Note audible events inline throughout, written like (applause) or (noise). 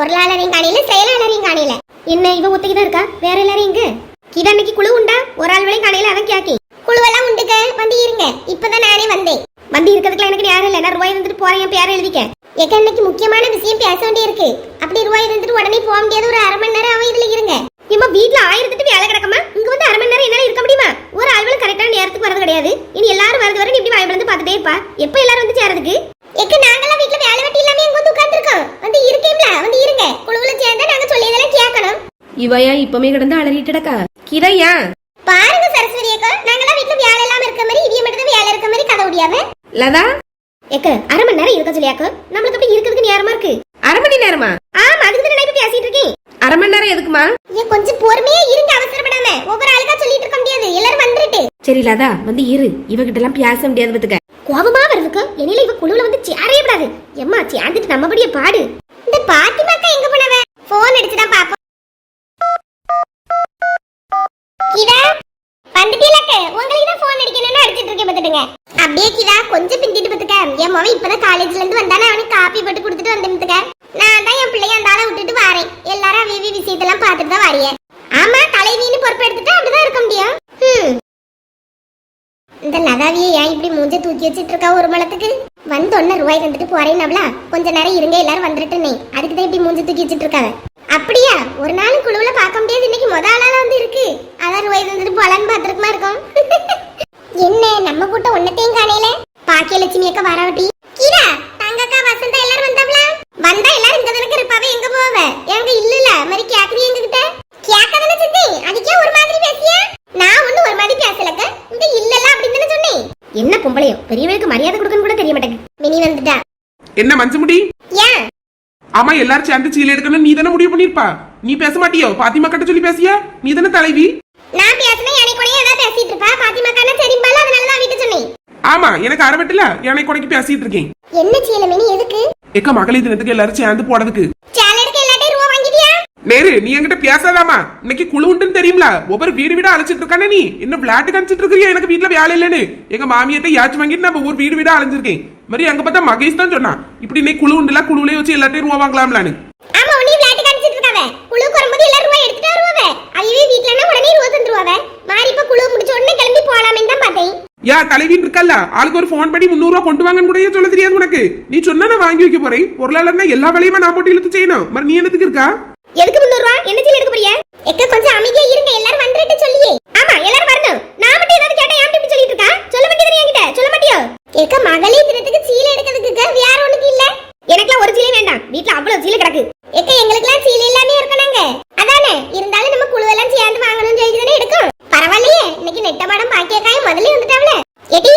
பொருளாளரையும் காணியில செயலாளரையும் காணியில. என்ன இவ ஒத்துக்குதான் இருக்கா? வேற எல்லாரும் இங்க கிதன்னைக்கு குழு உண்டா? ஒரு ஆள் வேலையும் காணியில அவன் கேக்கி குழுவெல்லாம் உண்டுக்க வந்து இருங்க. இப்பதான் நானே வந்தேன். வந்து இருக்கிறதுக்குலாம் எனக்கு யாரும் இல்லை. நான் ரூபாய் இருந்துட்டு போறேன் என் பேரை எழுதிக்க. ஏக்க இன்னைக்கு முக்கியமான விஷயம் பேச வேண்டி இருக்கு அப்படி ரூபாய் இருந்துட்டு உடனே போக முடியாது. ஒரு அரை மணி நேரம் அவன் இதுல இருங்க. இம்மா வீட்டுல ஆயிரத்துட்டு வேலை கிடக்கமா? இங்க வந்து அரை மணி நேரம் என்னால இருக்க முடியுமா? ஒரு ஆள்வளும் கரெக்டான நேரத்துக்கு வரது கிடையாது. இனி எல்லாரும் வரது வரை நீ இப்படி வாய்ப்பு வந்து பார்த்துட்டே இருப்பா. எப்ப எல்லாரும் வந்து சேரதுக்கு எக்க நாங்கெல்லாம் வீட்ல வேலை வெட்டி இல்லாம இங்க வந்து உட்கார்ந்துருக்கோம் வந்து இருக்கேம்ல வந்து இருங்க குழுவுல சேர்ந்தா நாங்க சொல்லியதெல்லாம் கேட்கணும் இவையா இப்பமே கிடந்து அலறிட்டுடக்கா. கிதையா பாருங்க சரஸ்வதி அக்கா நாங்கெல்லாம் வீட்ல வேலை இல்லாம இருக்க மாதிரி இவிய மட்டும் தான் வேலை இருக்க மாதிரி கதை முடியாம லதா? எக்க அரை மணி நேரம் இருக்க சொல்லியாக்கா நம்மளுக்கு அப்படி இருக்கிறதுக்கு நேரமா இருக்கு. அரை மணி நேரமா? ஆமா அதுக்கு தான் நான் இப்ப பேசிட்டு இருக்கேன். அரை மணி நேரம் எதுக்குமா? ஏன் கொஞ்சம் பொறுமையா இருங்க அவசரப்படாம. ஒவ்வொரு ஆளுக்கா சொல்லிட்டு இருக்க முடியாது. எல்லாரும் வந்துட்டு. சரி லதா வந்து இரு. இவகிட்ட எல்லாம் பேச முடியாது பத்துக்க. கோபமா வருதுக்கு? என்னையில இவ குழுவுல வந்து சேரவே கூடாது. எம்மா சேர்ந்துட்டு நம்மபடியே பாடு இந்த பாத்திமாக்கா எங்க போனவ போன் அடிச்சுதான் பாப்போம் கிதா வந்துட்டீலக்க உங்களுக்கு தான் போன் அடிக்கணும்னு அடிச்சிட்டு இருக்கேன் பாத்துடுங்க அப்படியே கிதா கொஞ்சம் பிந்திட்டு பாத்துக்க என் மவன் இப்பதான் காலேஜ்ல இருந்து வந்தானே அவனுக்கு காப்பி போட்டு கொடுத்துட்டு வந்துட்டுக்க நான் தான் என் பிள்ளைய அந்த ஆளை விட்டுட்டு வாரேன் எல்லாரும் விவி விஷயத்தெல்லாம் பார்த்துட்டு தான் வரைய. ஆமா தலைவின்னு பொறுப்பெடுத்துட்டு அப்படிதான் இருக்க முடியும். இந்த லதாவியை ஏன் இப்படி மூஞ்ச தூக்கி வச்சிட்டு இருக்கா ஒரு மலத்துக்கு? வந்து ஒன்னு ரூபாய் கண்டுட்டு போறேன்னாப்ல கொஞ்ச நேரம் இருங்க எல்லாரும் வந்துட்டுனே அதுக்கு தான் இப்படி மூஞ்ச தூக்கி வச்சிட்டு இருக்காங்க அப்படியா? ஒரு நாள் குழுவுல பார்க்க முடியாது. இன்னைக்கு முத ஆளால வந்து இருக்கு. அதான் ரூபாய் தந்துட்டு போலான்னு பாத்துருக்குமா இருக்கும். (laughs) என்ன நம்ம கூட்டம் ஒன்னத்தையும் காணையில பாக்கியலட்சுமி அக்கா வரவட்டி கீரா தங்கக்கா வசந்தா எல்லாரும் வந்தாப்ல வந்தா எல்லாரும் இங்க தானே இருப்பாவே எங்க போவ எங்க இல்லல மாதிரி கேக்குறீ எங்க கிட்ட கேட்க தானே செஞ்சேன் அதுக்கே ஒரு மாதிரி பேசியா நான் ஒண்ணு ஒரு மாதிரி பேசலக்க இங்க இல்லல அப்படின்னு தானே சொன்னேன் என்ன பொம்பளையோ பெரியவளுக்கு மரியாதை கொடுக்கணும் கூட தெரிய மாட்டேங்குது மினி வந்துட்டா என்ன மஞ்சமுடி ஏன் ஆமா எல்லாரும் சேர்ந்து சீல் எடுக்கணும் நீ தானே முடிவு பண்ணிருப்பா நீ பேச மாட்டியோ? பாத்திமா கிட்ட சொல்லி பேசியா? நீ தானே தலைவி? நான் பேசினா எனக்கு கூட ஏதாவது பேசிட்டு இருப்பா? பாத்திமா கண்ணா சரிம்பால அதனால தான் வீட்டு சொன்னேன். ஆமா எனக்கு அரவட்டில எனக்கு கொடைக்கு பேசிட்டு இருக்கேன். என்ன சீல மினி எதுக்கு? எக்க மகளிர் தினத்துக்கு எல்லாரும் சேர்ந்து போறதுக்கு சேலடுக்கு எல்லாத்தையும் ரூபா வாங்கிட்டியா நேரு நீ என்கிட்ட பேசாதாமா இன்னைக்கு குழு உண்டுன்னு தெரியும்ல. ஒவ்வொரு வீடு வீடா அழைச்சிட்டு இருக்கானே நீ. என்ன விளையாட்டு காமிச்சிட்டு இருக்கிறியா? எனக்கு வீட்டுல வேலை இல்லைன்னு. எங்க மாமியாட்ட யாச்சும் வாங்கிட்டு நான் ஒவ்வொரு வீடு வீடா அலைஞ்சிருக்கேன். மாதிரி அங்க பார்த்தா மகேஷ் தான் சொன்னா இப்படி நீ குழு உண்டுல குழுவிலே வச்சு எல்லாத்தையும் ரூபா வாங்கலாம்லான்னு. ஆமா உன்னை விளையாட்டு காமிச்சிட்டு இருக்காவ. குழுக்கு வரும்போது எல்லாரும் ரூபா எடுத்துட்டு வருவாவ. ஐயவே வீட்லனா உடனே ரூபா தந்துருவாவ? மாறி இப்ப குழு முடிச்ச உடனே கிளம்பி போலாமே தான் பார்த்தேன். யா தலைவின் இருக்கல்ல. ஆளுக்கு ஒரு ஃபோன் பண்ணி முந்நூறு ரூபா கொண்டு வாங்கன்னு கூட சொல்ல தெரியாது உனக்கு. நீ சொன்னா நான் வாங்கி வைக்க போறேன். பொருளாளர்னா எல்லா வேலையுமே நான் போட்டு இழுத்து செய்யணும். மாதிரி நீ என்னத்துக்கு இருக்கா? எதுக்கு ரூபா என்ன சீல எடுக்க போறியா? எக்க கொஞ்சம் அமைதியா இருங்க. எல்லாரும் வந்துட்டு சொல்லியே. ஆமா எல்லாரும் வரணும். நான் மட்டும் ஏதாவது கேட்டா ஏன் இப்படி சொல்லிட்டு இருக்கா? சொல்ல வேண்டியது என்கிட்ட. சொல்ல மாட்டியோ? எக்க மகளிர் தினத்துக்கு சீல எடுக்கிறதுக்கு வேற ஒண்ணுக்கு இல்ல? எனக்குலாம் ஒரு சீலை வேண்டாம். வீட்ல அவ்வளவு சீலை கிடக்கு. எக்க எங்களுக்குலாம் சீலை இல்லாம இருக்கணுங்க அதானே? இருந்தாலும் நம்ம குழுவெல்லாம் சேர்ந்து வாங்கணும்னு சொல்லி தானே எடுக்கும். பரவாயில்லையே. இன்னைக்கு நெட்ட மாடம் பாக்கியக்காயும் முதல்ல வந்துட்டாவல. எடி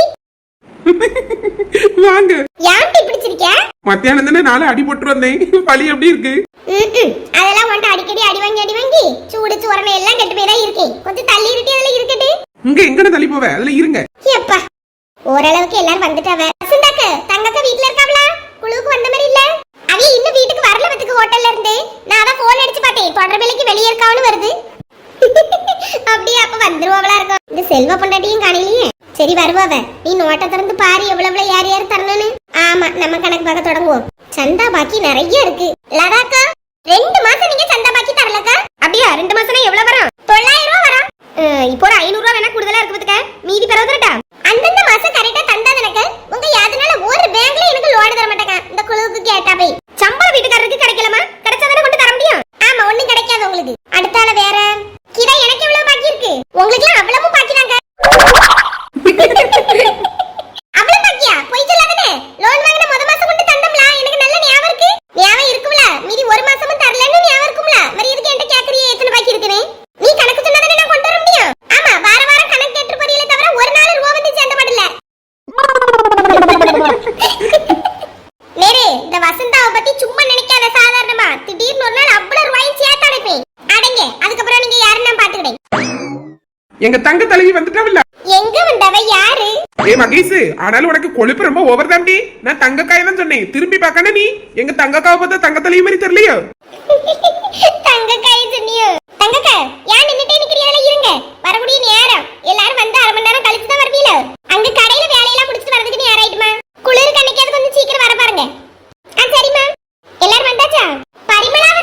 வாங்க. யார்கிட்ட இப்படி சிரிக்க மத்தியானம் தானே நாளை அடி போட்டு வந்தேன். பழி எப்படி இருக்கு ம்ம். அதெல்லாம் உன்ட்ட அடிக்கடி அடி வாங்கி அடி வாங்கி சூடு சூரணை எல்லாம் கெட்டு போய் தான் இருக்கேன் கொஞ்சம் தள்ளி இருட்டி அதுல இருக்கட்டு. இங்க எங்கன தள்ளி போவ. அதுல இருங்க. எப்பா. ஓரளவுக்கு எல்லாரும் வந்துட்டாவ. வசந்தாக்கு தங்கக்க வீட்ல இருக்காவளா? குழுவுக்கு வந்த மாதிரி இல்ல? அவ இன்னும் வீட்டுக்கு வரல வத்துக்கு ஹோட்டல்ல இருந்து. நான் தான் போன் அடிச்சு பார்த்தேன். தொடர்பிலைக்கு வெளியே இருக்காவனு வருது. (laughs) அப்படியே அப்ப வந்துருவாவளா இருக்கும். இந்த செல்வ பொண்டாட்டியும் காணலையே. சரி வருவாவ நீ நோட்டை திறந்து பாரு எவ்வளவு யார் யார் தரணும்னு. ஆமா நம்ம கணக்கு பார்க்க தொடங்குவோம். சந்தா பாக்கி நிறைய இருக்கு. லதாக்கா ரெண்டு மாசம் நீங்க சந்தா பாக்கி தரலக்கா அப்படியா ரெண்டு மாசம்னா எவ்வளவு வரும்? தொள்ளாயிரம் ரூபாய் வரும். இப்போ ஒரு ஐநூறு ரூபாய் வேணா கூடுதலா இருக்கு பாத்துக்க மீதி பிறகு தரட்டா அந்தந்த மாசம் கரெக்டா தந்தா எனக்கு உங்க யாதனால ஒரு பேங்க்ல எனக்கு லோன் தர மாட்டாங்க இந்த குழுவுக்கு கேட்டா போய் சம்பள வீட்டுக்காரருக்கு கிடைக்கலமா கிடைச்சாதானே கொண்டு தர முடியும் ஆமா ஒண்ணும் கிடைக்காது உங்களுக்கு அடுத்தால வேற கிதா எனக்கு எவ்வளவு பாக்கி இருக்கு உங்களுக்கு எல்லாம் அவ்வளவு பாக்கி தாங்க அவ்வளவு பாக்கியா போய் சொல்லாதே லோன் வாங்கின முத மாசம் கொண்டு தந்தம்ல எனக்கு நல்ல ஞாபகம் இருக்கு ஞாபகம் இருக்கும்ல மீதி ஒரு மாசமும் தரலன்னு ஞாபகம் இருக்கும்ல మరి எதுக்கு என்கிட்ட கேக்குறியே எத்தனை பாக்கி இருக்குன்னு நீ கணக்கு சொன்னாதானே நான் கொண்டு வர முடியும் ஆமா வார வாரம் கணக்கு கேட்டு போறீங்களே தவிர ஒரு நாள் ரூபா வந்து சேர்ந்த மாட்டல நேரே இந்த வசந்தாவை பத்தி சும்மா நினைக்காத சாதாரணமா திடீர்னு ஒரு நாள் அவ்வளவு ரூபாயும் சேர்த்து அடைப்பேன் அடங்க அதுக்கப்புறம் நீங்க யாருன்னு நான் பாத்துக்கிறேன் எங்க தங்க தலைவி வந்துட்டாவில்ல? எங்க வந்தவ யாரு? ஏ மகேஷ் ஆனாலும் உனக்கு கொழுப்பு ரொம்ப ஓவர் தாண்டி நான் தங்க காய் தான் சொன்னேன். திரும்பி பார்க்கணும் நீ? எங்க தங்க காவை பார்த்தா தங்க தலைவி மாதிரி தெரியலையோ? (laughs) தங்க கை சொன்னியோ? தங்கக்க ஏன் நின்னுட்டே நிக்கிறீங்களா இருங்க. வரக்கூடிய நேரம். எல்லாரும் வந்து அரை மணி நேரம் கழிச்சு தான் வருவீல அங்க கடையில வேலையெல்லாம் முடிச்சிட்டு வரதுக்கு நேரம் ஆயிட்டுமா குளிருக்கு அன்னைக்கு கொஞ்சம் சீக்கிரம் வர பாருங்க ஆ சரிம்மா எல்லாரும் வந்தாச்சா பரிமளா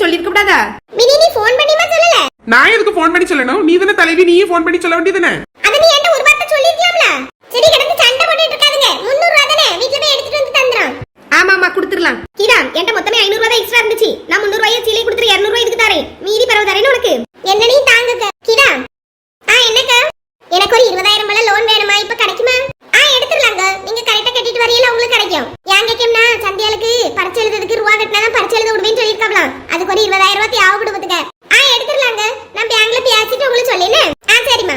சொல்லக்கூடாதா மினி நீ ஃபோன் பண்ணிமா சொல்லல நான் எதுக்கு ஃபோன் பண்ணி சொல்லணும்? நீ தானே தலைவி நீயே ஃபோன் பண்ணி சொல்ல வேண்டியதுதானே அத நீ என்கிட்ட ஒரு வார்த்தை சொல்லிருக்கலாம்ல சரி கிடந்து சண்டை போட்டுட்டு இருக்காதுங்க 300 ரூபா தானே வீட்ல போய் எடுத்துட்டு வந்து தந்துறான் ஆமா ஆமா கொடுத்துடலாம் கீதா என்கிட்ட மொத்தமே 500 ரூபாய் எக்ஸ்ட்ரா இருந்துச்சு நான் 300 ரூபாயை சீலை கொடுத்துட்டு 200 ரூபாய் இதுக்கு தரேன் மீதி பரவ தரேன்னு உனக்கு என்ன நீ தாங்குக்க கீதா ஆ என்னக்கா எனக்கு ஒரு 20000 மேல லோன் வேணுமா இப்ப கிடைக்குமா ஆ எடுத்துடலாங்க நீங்க கரெக்டா கட்டிட்டு வரையில உங்களுக்கு கிடைக்கும் ஏன் கேக்கம்னா சந்தியாளுக்கு பரிச்சை எழுதுறதுக்கு ரூபா கட்டினா தான் பரிச்சை எழுத விடுவேன்னு சொல்லியிருக்காங்களாம் அதுக்கு ஒரு 20000 ரூபாய் தேவைப்படும் பாத்துக்க ஆ எடுத்துடலாங்க நான் பேங்க்ல பேசிட்டு உங்களுக்கு சொல்லினேன் ஆ சரிம்மா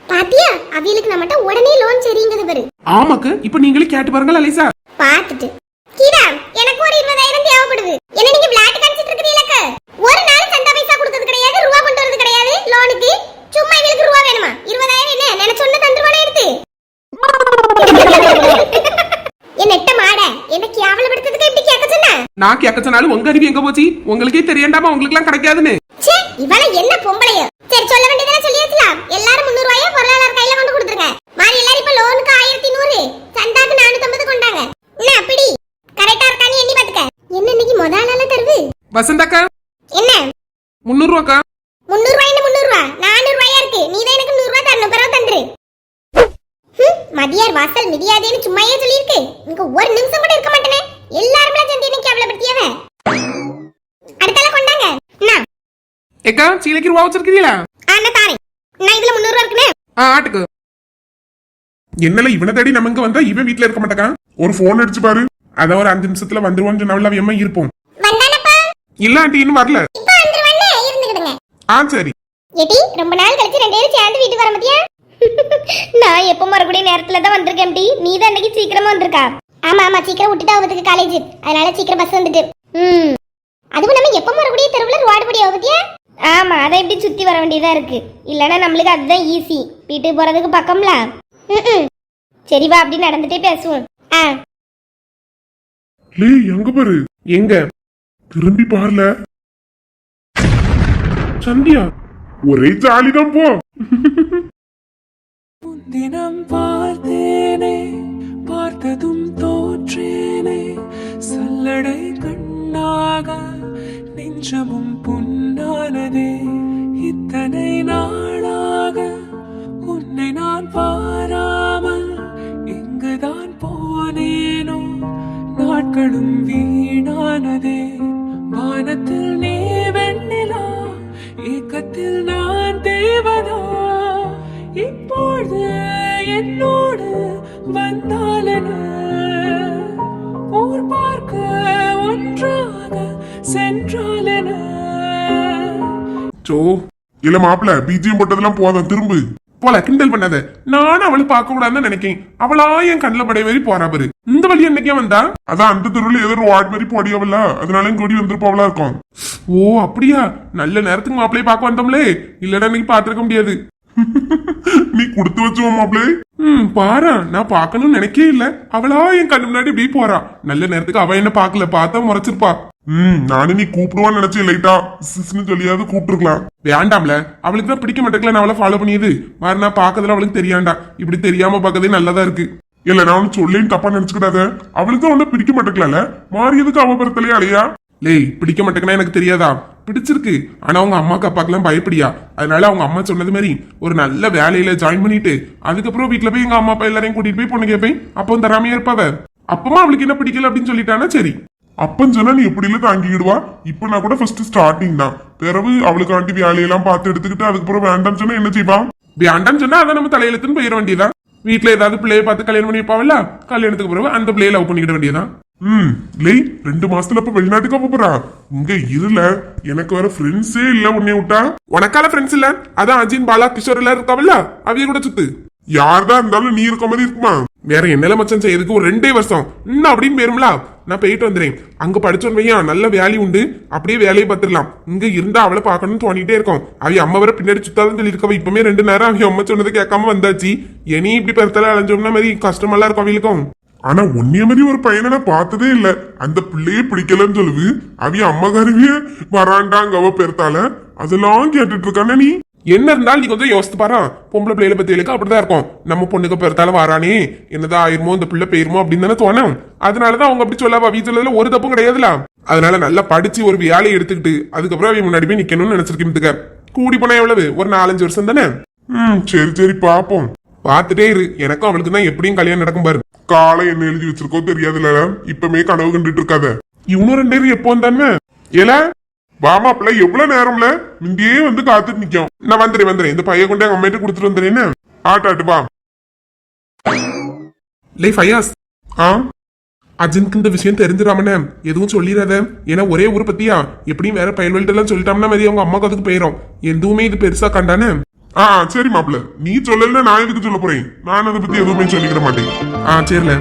பாத்தியா அவியலுக்கு நம்மகிட்ட உடனே லோன் சரிங்குது பாரு ஆமாக்கு இப்ப நீங்களே கேட்டு பாருங்க அலிசா பாத்துட்டு கீதா எனக்கு ஒரு இருபதாயிரம் தேவைப்படுது. என்ன நீங்க விளையாட்டு காமிச்சிட்டு இருக்கிறீங்களா ஒரு நாள் சந்தா பைசா கொடுத்தது கிடையாது ரூபா கொண்டு வரது கிடையாது. லோனுக்கு சும்மா இவளுக்கு ரூபா வேணுமா? இருபதாயிரம் என்ன? நினைச்ச ஒண்ணு தந்துருவானே எடுத்து? என் நெட்ட மாட என்ன கேவலப்படுத்துறதுக்கு இப்படி கேட்க சொன்ன? நான் கேட்க சொன்னாலும் உங்க அறிவு எங்க போச்சு? உங்களுக்கே தெரியண்டாமா? உங்களுக்கு எல்லாம் கிடைக்காதுன்னு இவள என்ன பொம்பளையோ சரி சொல்ல வேண்டியதானே சொல்லியாச்சுலாம் எல்லாரும் முந்நூறு ரூபாயை பொருளாளர் கையில கொண்டு கொடுத்துருங்க மாதிரி எல்லாரும் இப்ப லோனுக்கு ஆயிரத்தி நூறு சந்தாக்கு நானூத்தம்பது கொண்டாங்க என்ன அப்படி கரெக்டா இருக்கான்னு எண்ணி பாத்துக்க என்ன இன்னைக்கு முதலால தருவு வசந்தாக்கா? என்ன? முந்நூறு ரூபாக்கா முந்நூறு ரூபாய் முந்நூறு ரூபாய் நானூறு ரூபாயா இருக்கு? நீ தான் எனக்கு நூறு ரூபாய் தரணும். பிறகு தந்துரு. மதியார் வாசல் மிதியாதேன்னு சும்மாயே சொல்லியிருக்கு. இங்க ஒரு நிமிஷம் கூட இருக்க மாட்டேனே. எல்லாருமே சேர்ந்து இன்னைக்கு அவ்வளவு அடுத்தால கொண்டாங்க. என்ன ஏக்கா சீலைக்கு ரூபா வச்சிருக்கீங்களா ஆனா தாரேன். நான் இதுல முந்நூறு ரூபா இருக்குன்னு? ஆ ஆட்டுக்கு. என்னல இவனை தேடி நம்ம இங்க வந்தா இவன் வீட்ல இருக்க மாட்டான் ஒரு போன் அடிச்சு பாரு. அதான் ஒரு அஞ்சு நிமிஷத்துல வந்துருவோம்னு சொன்னாவில் அவன் இருப்போம். இல்ல ஆண்டி இன்னும் வரல. இப்ப வந்துருவானே இருந்துக்கிடுங்க. ஆ சரி. ஏடி ரொம்ப நாள் கழிச்சு ரெண்டு பேரும் சேர்ந்து வீட்டுக்கு வர மத்தியா (laughs) நான் எப்போ மறுபடிய நேரத்துல தான் வந்திருக்கேன் டி நீ தான் அன்னைக்கு சீக்கிரமா வந்திருக்கா? ஆமா ஆமா சீக்கிரம் விட்டுட்டு ஆகுதுக்கு காலேஜ் அதனால சீக்கிரம் பஸ் வந்துட்டு. ம். அதுவும் நம்ம எப்போ மறுபடியும் தெருவுல ரோடு படி ஆகுதியா ஆமா அதை எப்படி சுத்தி வர வேண்டியதா இருக்கு? இல்லனா நம்மளுக்கு அதுதான் ஈஸி வீட்டுக்கு போறதுக்கு பக்கம்ல? சரி வா அப்படி நடந்துட்டே பேசுவோம். ஆ. லே எங்க பாரு எங்க? திரும்பி பாருல. சந்தியா ஒரே ஜாலிதான் போ. தினம் பார்த்தேனே பார்த்ததும் தோற்றேனே. சல்லடை கண்ணாக நெஞ்சமும் புண்ணானதே. இத்தனை நாளாக உன்னை நான் பாராமல் இங்குதான் போனேனோ. நாட்களும் வீ வானத்தில் நீ வெண்ணிலா ஏக்கத்தில் நான் தேவதா இப்பொழுது என்னோடு வந்தாலென ஊர் பார்க்க ஒன்றாக சென்றாலென சோ இல்ல மாப்பிள்ள பீஜியம் போட்டதெல்லாம் போதும் திரும்பு. போல கிண்டல் பண்ணாத. நானும் அவளை பார்க்க கூடாதுன்னு நினைக்கேன். அவளா என் கண்ணில் படைய மாதிரி போறா பாரு. இந்த வழி என்னைக்கே வந்தா? அதான் அந்த தெருவில் ஏதோ ஒரு வார்டு மாதிரி போடியாவல்ல அதனால இங்க ஓடி வந்திருப்பாவளா இருக்கும். ஓ அப்படியா? நல்ல நேரத்துக்கு மாப்பிள்ளைய பார்க்க வந்தோம்லே. இல்லடா இன்னைக்கு பார்த்திருக்க முடியாது. நீ கொடுத்து வச்சுவ மாப்பிளே ம் பாரு நான் பார்க்கணும்னு நினைக்கவே இல்ல. அவளா என் கண்ணு முன்னாடி இப்படி போறா. நல்ல நேரத்துக்கு அவ என்ன பார்க்கல பார்த்தா முறைச்சிருப்பா. ம் நானும் நீ கூப்பிடுவான்னு நினைச்சேன் லைட்டா. சிஸ்னு சொல்லியாவது கூப்பிட்டுருக்கலாம். வேண்டாம்ல அவளுக்கு தான் பிடிக்க மாட்டேங்கல நான் அவளை ஃபாலோ பண்ணியது. மாதிரி நான் பார்க்கறதுல அவளுக்கு தெரியாண்டா. இப்படி தெரியாம பார்க்கறதே நல்லதா இருக்கு. இல்ல நான் ஒன்னு சொல்லேன்னு தப்பா நினைச்சுக்கிடாத. அவளுக்கு ஒண்ணு பிடிக்க மாட்டேங்கல மாறியதுக்கு அவ பிறத்தலையா அலையா? லேய் பிடிக்க மாட்டேங்கன்னா எனக்கு தெரியாதா? பிடிச்சிருக்கு. ஆனா அவங்க அம்மாக்கு அப்பாக்கெல்லாம் பயப்படியா? அதனால அவங்க அம்மா சொன்னது மாதிரி ஒரு நல்ல வேலையில ஜாயின் பண்ணிட்டு அதுக்கப்புறம் வீட்டுல போய் எங்க அம்மா அப்பா எல்லாரையும் கூட்டிட்டு போய் பொண்ணு கேட்பேன் அப்போ தராமையா இருப்பாவ? அப்பமா அவளுக்கு என்ன பிடிக்கல அப்படின்னு சொல்லிட்டானா? சரி. அப்பன்னு சொன்னா நீ எப்படி இல்ல தாங்கிக்கிடுவா இப்ப நான் கூட ஃபர்ஸ்ட் ஸ்டார்டிங் தான். பிறகு அவளுக்காண்டி வேலையெல்லாம் பார்த்து எடுத்துக்கிட்டு அதுக்கப்புறம் வேண்டாம்னு சொன்னா என்ன செய்வா? வேண்டாம்னு சொன்னா அதை நம்ம தலையெழுத்துன்னு போயிட வேண்டியதான் வீட்டுல ஏதாவது பிள்ளைய பார்த்து கல்யாணம் பண்ணி வைப்பாவில்ல? கல்யாணத்துக்கு பிறகு அந்த பிள்ளைய லவ் பண்ணிக்கிட வேண்டியதான் ம் லே ரெண்டு மாசத்துல அப்ப வெளிநாட்டுக்கு போக போறா. இங்க இருல எனக்கு வர ஃப்ரெண்ட்ஸே இல்ல உன்னை விட்டா. உனக்கால ஃப்ரெண்ட்ஸ் இல்ல? அதான் அஜின் பாலா கிஷோர் எல்லாம் இருக்காவல்ல? அவிய கூட சுத்து. யார்தான் இருந்தாலும் நீ இருக்க மாதிரி இருக்குமா? வேற என்னல மச்சான் செய்யறதுக்கு ஒரு ரெண்டே வருஷம். இன்னும் அப்படின்னு போயிரும்ல? நான் போயிட்டு வந்துடுறேன் அங்க படிச்சோன்னு வையா நல்ல வேல்யூ உண்டு. அப்படியே வேலையை பார்த்துடலாம். இங்க இருந்தா அவளை பார்க்கணும்னு தோணிட்டே இருக்கும். அவ அம்மா வர பின்னாடி சுத்தாதான் சொல்லியிருக்கவ இப்பவுமே ரெண்டு நேரம் அவங்க அம்மா சொன்னது கேட்காம வந்தாச்சு. இனி இப்படி பெருத்தல அலைஞ்சோம்னா மாதிரி கஷ்டமெல்லாம் இருக்கும் அவங்களுக்கும் ஆனா உன்னைய மாதிரி ஒரு பையனை நான் பார்த்ததே இல்ல. அந்த பிள்ளையே பிடிக்கலன்னு சொல்லுது. அவிய அம்மா கருவிய வராண்டாங்க அவ பெருத்தால. அதெல்லாம் கேட்டுட்டு இருக்கானே நீ. என்ன இருந்தாலும் நீ கொஞ்சம் யோசித்து பாரு. பொம்பளை பிள்ளைகளை பத்திகளுக்கு அப்படிதான் இருக்கும். நம்ம பொண்ணுக்கு பிறத்தாலும் வாரானே. என்னதான் ஆயிருமோ இந்த பிள்ளை போயிருமோ அப்படின்னு தானே தோணும். அதனாலதான் அவங்க அப்படி சொல்ல வீ சொல்லதுல ஒரு தப்பும் கிடையாதுல அதனால நல்லா படிச்சு ஒரு வேலையை எடுத்துக்கிட்டு அதுக்கப்புறம் அவங்க முன்னாடி போய் நிக்கணும்னு நினைச்சிருக்கேன் கூடி போனா எவ்வளவு? ஒரு நாலஞ்சு வருஷம் தானே? ம் சரி சரி பாப்போம். பார்த்துட்டே இரு. எனக்கும் அவளுக்கு தான் எப்படியும் கல்யாணம் நடக்கும் பாரு. காலை என்ன எழுதி வச்சிருக்கோ தெரியாதுல. இப்பமே கனவு கண்டுட்டு இருக்காத. இவனும் ரெண்டு பேரும் எப்போ வந்தானே ஏல வாமா பிள்ளை எவ்வளவு நேரம்ல? முந்தியே வந்து காத்துட்டு நிக்கும். நான் வந்துடுறேன் வந்துடுறேன் இந்த பையன் கொண்டு எங்க அம்மாட்ட கொடுத்துட்டு வந்துடுறேன்னு ஆட்டாட்டு வா. லை ஃபயாஸ். ஆ? அர்ஜுனுக்கு இந்த விஷயம் தெரிஞ்சிடாமனே? எதுவும் சொல்லிடாத. ஏன்னா ஒரே ஊர் பத்தியா? எப்படியும் வேற பயல்வெளிட்ட எல்லாம் சொல்லிட்டோம்னா மாதிரி அவங்க அம்மாக்கு அதுக்கு போயிடும் எதுவுமே இது பெருசா கண்டானே? ஆ சரி மாப்பிள்ள. நீ சொல்லல நான் எதுக்கு சொல்ல போறேன்? நான் அதை பத்தி எதுவுமே சொல்லிக்கிற மாட்டேன். ஆ சரில.